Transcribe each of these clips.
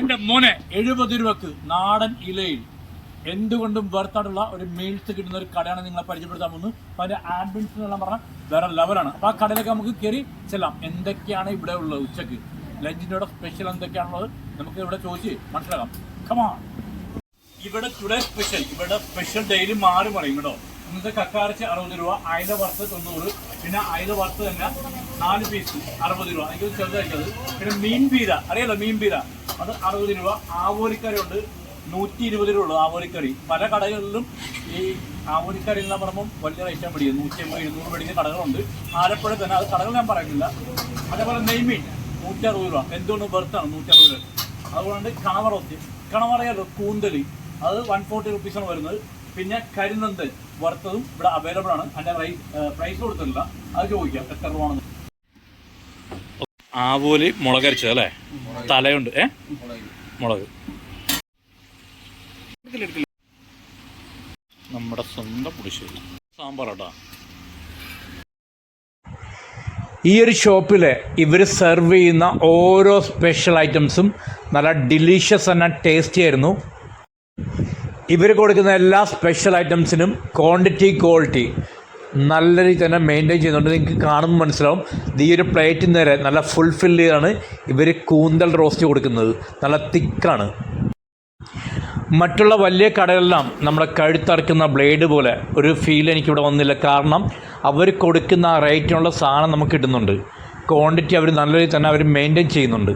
എന്റെ മോനെ എഴുപത് രൂപക്ക് നാടൻ ഇലയിൽ എന്തുകൊണ്ടും വെർത്തായിട്ടുള്ള ഒരു മീൽസ് കിട്ടുന്ന ഒരു കടയാണ് നിങ്ങളെ പരിചയപ്പെടുത്താൻ പോകുന്നത്. അപ്പൊ അതിന്റെ ആംബിയൻസ് എന്നെല്ലാം പറഞ്ഞാൽ വേറെ ലെവലാണ് അപ്പൊ ആ കടയിലേക്ക് നമുക്ക് കയറി ചെല്ലാം. എന്തൊക്കെയാണ് ഇവിടെ ഉള്ളത് ഉച്ചയ്ക്ക്? ലഞ്ചിന്റെ കൂടെ സ്പെഷ്യൽ എന്തൊക്കെയാണുള്ളത്? നമുക്ക് ഇവിടെ ചോദിച്ച് മനസ്സിലാക്കാം. കമാ ഇവിടെ ടുഡേ സ്പെഷ്യൽ ഇവിടെ സ്പെഷ്യൽ ഡെയിലി മാറി പറയും കേട്ടോ. ഇന്നത്തെ കക്കാറച്ചി അറുപത് രൂപ അയല വറുത്ത് തൊണ്ണൂറ് പിന്നെ അയല വറുത്ത് തന്നെ നാല് പീസ് അറുപത് രൂപ. എനിക്ക് ചെറുതായിരിക്കും പിന്നെ മീൻ പീര. അറിയാലോ മീൻ പീര? അത് അറുപത് രൂപ. ആവോലിക്കറി ഉണ്ട്. നൂറ്റി ഇരുപത് രൂപ ഉള്ളൂ ആവോലിക്കറി. പല കടകളിലും ഈ ആവോലിക്കറി എന്ന് പറയുമ്പോൾ വലിയ റേറ്റ് പിടിക്കുന്നത് നൂറ്റി അമ്പത് ഇരുന്നൂറ് മേടിക്കുന്ന കടകളുണ്ട്. ആലപ്പുഴ തന്നെ അത് കടകൾ ഞാൻ പറയുന്നില്ല. അതേപോലെ നെയ്മീൻ നൂറ്റി അറുപത് രൂപ. എന്തുകൊണ്ട് ബർത്താണ് നൂറ്റി അറുപത് രൂപ? അതുകൊണ്ട് കണവറൊത്തി കണവറയല്ലോ കൂന്തലി. അത് വൺ ഫോർട്ടി റുപ്പീസാണ് വരുന്നത്. പിന്നെ കരിനന്ദൻ വറുത്തതും ഇവിടെ അവൈലബിൾ ആണ്. അതിന്റെ പ്രൈസ് കൊടുത്തിട്ടില്ല. അത് ചോദിക്കാം എത്ര രൂപ ആവോലി മുളകരച്ചത് അല്ലേ? തലയുണ്ട്. ഏ? മുളക്. നമ്മുടെ സ്വന്തം പുളിശ്ശേരി. സാമ്പാറാട്ടാ ഈ ഒരു ഷോപ്പിൽ ഇവർ സെർവ് ചെയ്യുന്ന ഓരോ സ്പെഷ്യൽ ഐറ്റംസും നല്ല ഡിലീഷ്യസ് തന്നെ ടേസ്റ്റി ആയിരുന്നു. ഇവർ കൊടുക്കുന്ന എല്ലാ സ്പെഷ്യൽ ഐറ്റംസിനും ക്വാണ്ടിറ്റി ക്വാളിറ്റി നല്ല രീതിയിൽ തന്നെ മെയിന്റെയിൻ ചെയ്യുന്നുണ്ട്. നിങ്ങൾക്ക് കാണുമ്പോൾ മനസ്സിലാവും. ഈ ഒരു പ്ലേറ്റിൽ നേരെ നല്ല ഫുൾഫിൽ ചെയ്താണ് ഇവർ കൂന്തൽ റോസ്റ്റ് കൊടുക്കുന്നത്. നല്ല തിക്കാണ്. മറ്റുള്ള വലിയ കടകളെല്ലാം നമ്മുടെ കഴുത്തറക്കുന്ന ബ്ലേഡ് പോലെ ഒരു ഫീൽ എനിക്കിവിടെ വന്നില്ല. കാരണം അവർ കൊടുക്കുന്ന ആ റേറ്റിനുള്ള സാധനം നമുക്ക് കിട്ടുന്നുണ്ട്. ക്വാണ്ടിറ്റി അവർ നല്ല രീതിയിൽ തന്നെ അവർ മെയിന്റെയിൻ ചെയ്യുന്നുണ്ട്.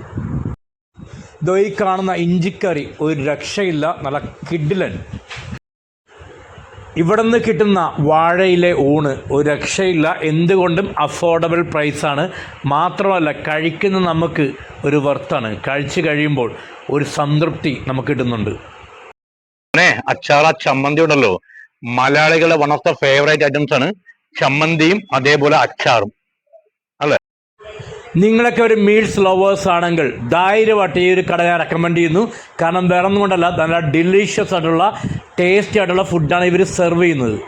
ഇതോ ഈ കാണുന്ന ഇഞ്ചിക്കറി ഒരു രക്ഷയില്ല. നല്ല കിഡിലൻ ഇവിടെ നിന്ന് കിട്ടുന്ന വാഴയിലെ ഊണ് ഒരു രക്ഷയില്ല. എന്തുകൊണ്ടും അഫോർഡബിൾ പ്രൈസാണ് മാത്രമല്ല കഴിക്കുന്ന നമുക്ക് ഒരു വർത്താണ് കഴിച്ചു കഴിയുമ്പോൾ ഒരു സംതൃപ്തി നമുക്ക് കിട്ടുന്നുണ്ട്. അച്ചാറ ചമ്മന്തി ഉണ്ടല്ലോ. മലയാളികളുടെ one of the favourite items ആണ്. ചമ്മന്തിയും അതേപോലെ അച്ചാറും. നിങ്ങളൊക്കെ ഒരു മീൽസ് ലവേഴ്സ് ആണെങ്കിൽ ധൈര്യമായിട്ട് ഈ ഒരു കട ഞാൻ റെക്കമെൻഡ് ചെയ്യുന്നു. കാരണം വേറെ ഒന്നും കൊണ്ടല്ല നല്ല ഡിലീഷ്യസ് ആയിട്ടുള്ള ടേസ്റ്റി ആയിട്ടുള്ള ഫുഡാണ് ഇവർ സെർവ് ചെയ്യുന്നത്.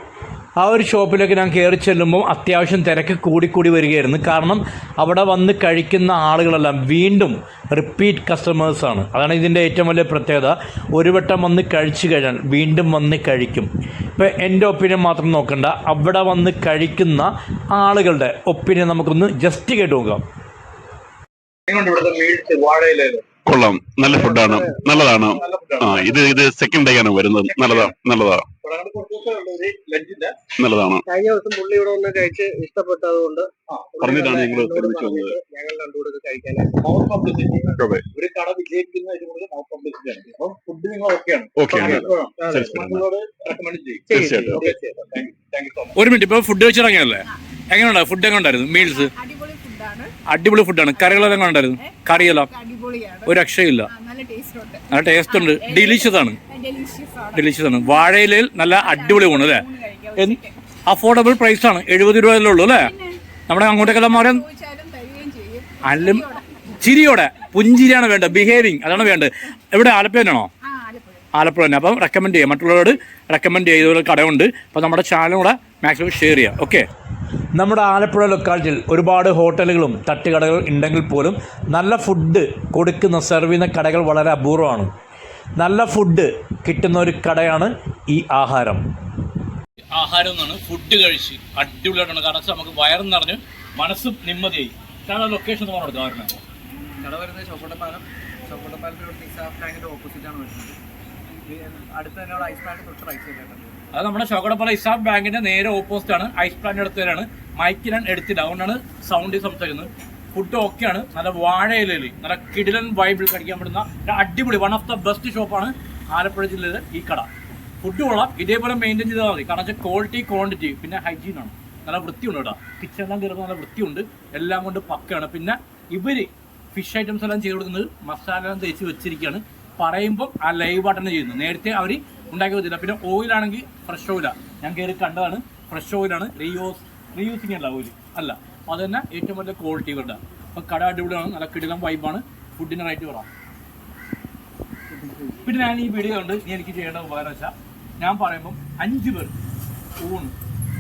ആ ഒരു ഷോപ്പിലേക്ക് ഞാൻ കയറി ചെല്ലുമ്പോൾ അത്യാവശ്യം തിരക്ക് കൂടിക്കൂടി വരികയായിരുന്നു. കാരണം അവിടെ വന്ന് കഴിക്കുന്ന ആളുകളെല്ലാം വീണ്ടും റിപ്പീറ്റ് കസ്റ്റമേഴ്സാണ് അതാണ് ഇതിന്റെ ഏറ്റവും വലിയ പ്രത്യേകത. ഒരു വട്ടം വന്ന് കഴിച്ചു കഴിഞ്ഞാൽ വീണ്ടും വന്ന് കഴിക്കും. ഇപ്പോൾ എന്റെ ഒപ്പീനിയൻ മാത്രം നോക്കണ്ട. അവിടെ വന്ന് കഴിക്കുന്ന ആളുകളുടെ ഒപ്പീനിയൻ നമുക്കൊന്ന് ജസ്റ്റ് കേട്ട് നോക്കാം. ഇവിടുത്തെ മീൽസ് കൊള്ളാം. നല്ല ഫുഡാണ്. നല്ലതാണ്. ആ ഇത് ഇത് സെക്കൻഡ് ഡേ ആണ് വരുന്നത്. നല്ലതാ നല്ലതാ. ലഞ്ചിന്റെ നല്ലതാണ്. കഴിഞ്ഞ ദിവസം പുള്ളി ഇവിടെ ഒന്ന് കഴിച്ച് ഇഷ്ടപ്പെട്ടതുകൊണ്ട് പറഞ്ഞിട്ടാണ് ഞങ്ങൾ ഒരുമിച്ച് വന്നത്. ഞങ്ങൾ രണ്ടുകൂടെ ഒരു കട അപ്പം ഫുഡ് നിങ്ങൾ ഓക്കെയാണ് ഓക്കെ ആണ്. അതെ. നിങ്ങളോട് റെക്കമെൻഡ് ചെയ്യും. തീർച്ചയായിട്ടും. ഒരു മിനിറ്റ് ഇപ്പൊ ഫുഡ് വെച്ചിറങ്ങിയല്ലേ എങ്ങനെയുണ്ടാ? ഫുഡ് എങ്ങനെ ഉണ്ടായിരുന്നു മീൽസ് അടിപൊളി ഫുഡാണ് കറികളെല്ലാം എങ്ങനെ കറിയെല്ലാം. ഒരു രക്ഷയില്ല. നല്ല ടേസ്റ്റ് ഉണ്ട് ഡെലിഷ്യസ് ആണ്. ഡെലിഷ്യസ് ആണ്. വാഴയിലയിൽ നല്ല അടിപൊളി ഊണ് അല്ലേ? അഫോർഡബിൾ പ്രൈസ് ആണ്. എഴുപത് രൂപയല്ലേ ഉള്ളൂ അല്ലേ? നമ്മുടെ അങ്ങോട്ടേക്കെല്ലാം മാറി അല്ലും ചിരിയോടെ. പുഞ്ചിരിയാണ് വേണ്ടത്. ബിഹേവിങ് അതാണ് വേണ്ടത്. എവിടെ? ആലപ്പുഴ തന്നെയാണോ? ആ ആലപ്പുഴ. ആലപ്പുഴ തന്നെ. അപ്പം റെക്കമെൻഡ് ചെയ്യാം. മറ്റുള്ളവരോട് റെക്കമെൻഡ് ചെയ്ത കടയുണ്ട്. അപ്പോൾ നമ്മുടെ ചാനലും കൂടെ മാക്സിമം ഷെയർ ചെയ്യാം. ഓക്കെ നമ്മുടെ ആലപ്പുഴ ലൊക്കാലിറ്റിയിൽ ഒരുപാട് ഹോട്ടലുകളും തട്ടുകടകൾ ഉണ്ടെങ്കിൽ പോലും നല്ല ഫുഡ് കൊടുക്കുന്ന സെർവ് ചെയ്യുന്ന കടകൾ വളരെ അപൂർവമാണ്. നല്ല ഫുഡ് കിട്ടുന്ന ഒരു കടയാണ് ഈ ആഹാരം. ആഹാരം എന്നാണ് ഫുഡ് കഴിച്ച് അടിപൊളിയായിട്ടാണ്. കാരണം വെച്ചാൽ നമുക്ക് വയറും നിറഞ്ഞ് മനസ്സും നിമ്മതിയായി. കാരണം ലൊക്കേഷൻ എന്ന് പറഞ്ഞു കാരണം. കട വരുന്നത് ചോക്കോട്ടപ്പാലം. ചോക്കോട്ടപ്പാലത്തിലൂടെ നിസാഫ് ടാങ്കിന്റെ ഓപ്പോസിറ്റ് ആണ് വരുന്നത്. അടുത്ത അടുത്ത് തന്നെ ഐസ് പാലം തൊട്ട് റൈറ്റ് സൈഡിലാണ് അത് നമ്മുടെ ശോകടപ്പുറ ഇസാബ് ബാങ്കിന്റെ നേരെ ഓപ്പോസിറ്റ് ആണ്. ഐസ് പ്ലാന്റ് എടുത്തവരാണ് മൈക്കിലൺ എടുത്തിട്ട് അതുകൊണ്ടാണ് സൗണ്ടിൽ സംസാരിക്കുന്നത്. ഫുഡ് ഓക്കെയാണ് നല്ല വാഴയിലയിൽ നല്ല കിടിലൻ വൈബിൾ കഴിക്കാൻ പറ്റുന്ന അടിപൊളി വൺ ഓഫ് ദ ബെസ്റ്റ് ഷോപ്പാണ് ആലപ്പുഴ ജില്ലയിലെ ഈ കട. ഫുഡ് കൊള്ളാം. ഇതേപോലെ മെയിന്റെയിൻ ചെയ്താൽ മതി. കാരണം വെച്ചാൽ ക്വാളിറ്റി ക്വാണ്ടിറ്റി പിന്നെ ഹൈജീൻ ആണ്. നല്ല വൃത്തിയുണ്ട് കേട്ടോ. കിച്ചണെല്ലാം കയറുമ്പോൾ നല്ല വൃത്തിയുണ്ട്. എല്ലാം കൊണ്ട് പക്കയാണ്. പിന്നെ ഇവർ ഫിഷ് ഐറ്റംസ് എല്ലാം ചെയ്ത് കൊടുക്കുന്നത് മസാല എല്ലാം തേച്ച് വെച്ചിരിക്കുകയാണ്. പറയുമ്പോൾ ആ ലൈവ് തന്നെ ചെയ്യുന്നത് നേരത്തെ അവർ ഉണ്ടാക്കി വെച്ചില്ല പിന്നെ ഓയിലാണെങ്കിൽ ഫ്രഷ് ഓയിലാണ് ഞാൻ കയറി കണ്ടതാണ്. ഫ്രഷ് ഓയിലാണ് റീയൂസ് റീയൂസിങ് അല്ല ഓയിൽ അല്ല. അപ്പോൾ അത് തന്നെ ഏറ്റവും വലിയ ക്വാളിറ്റി ഇവരുടെ അപ്പോൾ കട അടിപൊളിയാണ്. നല്ല കിടിലം വൈബാണ് ഫുഡിന് റേറ്റ് കുറവാണ് പിന്നെ ഞാൻ ഈ വീഡിയോ കൊണ്ട് ഇനി എനിക്ക് ചെയ്യേണ്ട ഉപകാരം വെച്ചാൽ ഞാൻ പറയുമ്പം അഞ്ച് പേർ ഊണ്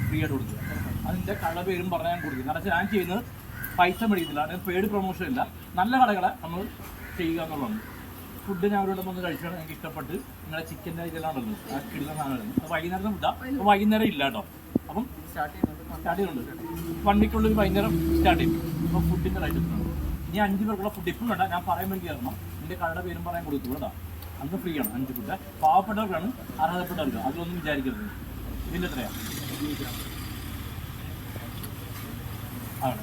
ഫ്രീ ആയിട്ട് കൊടുക്കുക. അതിന്റെ കട പേരും പറഞ്ഞാൽ ഞാൻ കൊടുക്കും. കാരണം ഞാൻ ചെയ്യുന്നത് പൈസ മേടിക്കുന്നില്ല പേഡ് പ്രൊമോഷൻ ഇല്ല. നല്ല കടകളെ നമ്മൾ ചെയ്യുക എന്നുള്ളതാണ്. ഫുഡ് ഞാൻ അവരോട് വന്ന് കഴിച്ചാണ് എനിക്ക് ഇഷ്ടപ്പെട്ട്. നിങ്ങളെ ചിക്കന്റെ ഇതെല്ലാം ഉണ്ടല്ലോ ആ കിടുന്ന സാധനമായിരുന്നു വൈകുന്നേരം അപ്പോൾ വൈകുന്നേരം ഇല്ല കേട്ടോ. അപ്പം സ്റ്റാർട്ട് ചെയ്യുന്നുണ്ട്. വൺ വീക്കുള്ളിൽ വൈകുന്നേരം സ്റ്റാർട്ട് ചെയ്യും. അപ്പം ഫുഡിന്റെ റൈറ്റ് ഇനി അഞ്ച് പേർക്കുള്ള ഫുഡ് ഇപ്പം വേണ്ട. ഞാൻ പറയാൻ വേണ്ടി കയറണം എന്റെ കടയുടെ പേരും പറയാൻ കൊടുത്തു കേട്ടോ. അന്ന് ഫ്രീ ആണ് അഞ്ച് ഫുഡ് പാവപ്പെട്ടവർക്കാണ് അർഹതപ്പെട്ടവർക്ക്. അതിലൊന്നും വിചാരിക്കരുത്. ഇതിന്റെ എത്രയാണ് ആണ്.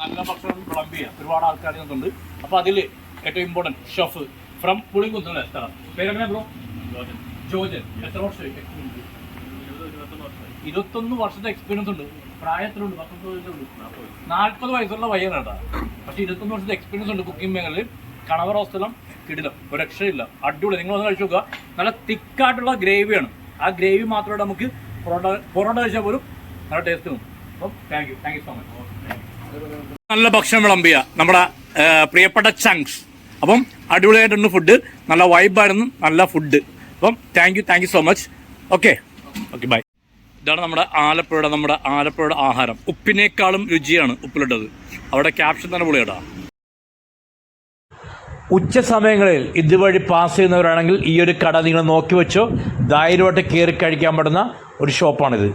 നല്ല ഭക്ഷണം വിളമ്പിയ. ഒരുപാട് ആൾക്കാർ ഉണ്ട് അപ്പോൾ അതിൽ ഏറ്റവും ഇമ്പോർട്ടന്റ് ഷെഫ് ഫ്രം പുളിങ്കുന്നല്ലേ സ്ഥലം പേരെങ്ങനെ ബ്രോ ജോജൻ എത്ര വർഷം? ഇരുപത്തൊന്ന് വർഷത്തെ എക്സ്പീരിയൻസ് ഉണ്ട്. പ്രായത്തിലുണ്ട് നാൽപ്പത് വയസ്സുള്ള പയ്യനാട്ടാ പക്ഷെ ഇരുപത്തൊന്ന് വർഷത്തെ എക്സ്പീരിയൻസ് ഉണ്ട് കുക്കിംഗ് മേഖലയിൽ. കണവർ ഹോസ്റ്റലം കിടിലം. ഒരു രക്ഷയില്ല അടിപൊളി. നിങ്ങൾ ഒന്ന് കഴിച്ചു നോക്കുക. നല്ല തിക്കായിട്ടുള്ള ഗ്രേവിയാണ്. ആ ഗ്രേവി മാത്രമായിട്ട് നമുക്ക് പൊറോട്ട പൊറോട്ട കഴിച്ചാൽ പോലും നല്ല ടേസ്റ്റ് തോന്നും. അപ്പം thank you thank you so much നല്ല ഭക്ഷണം വിളമ്പിയ നമ്മുടെ പ്രിയപ്പെട്ട ചങ്ക്സ്. അപ്പം അടിപൊളിയായിട്ടുണ്ട് ഫുഡ് നല്ല വൈബായിരുന്നു നല്ല ഫുഡ് അപ്പം thank you thank you so much okay okay bye ഇതാണ് നമ്മുടെ ആലപ്പുഴയുടെ നമ്മുടെ ആലപ്പുഴയുടെ ആഹാരം. ഉപ്പിനേക്കാളും രുചിയാണ് ഉപ്പിലിട്ടത്. അവിടെ ക്യാപ്ഷൻ തന്നെ പൊളിയടാ. ഉച്ച സമയങ്ങളിൽ ഇതുവഴി പാസ് ചെയ്യുന്നവരാണെങ്കിൽ ഈ ഒരു കട നിങ്ങൾ നോക്കി വെച്ചോ. ധൈര്യമായിട്ട് കയറി കഴിക്കാൻ പറ്റുന്ന ഒരു ഷോപ്പാണിത്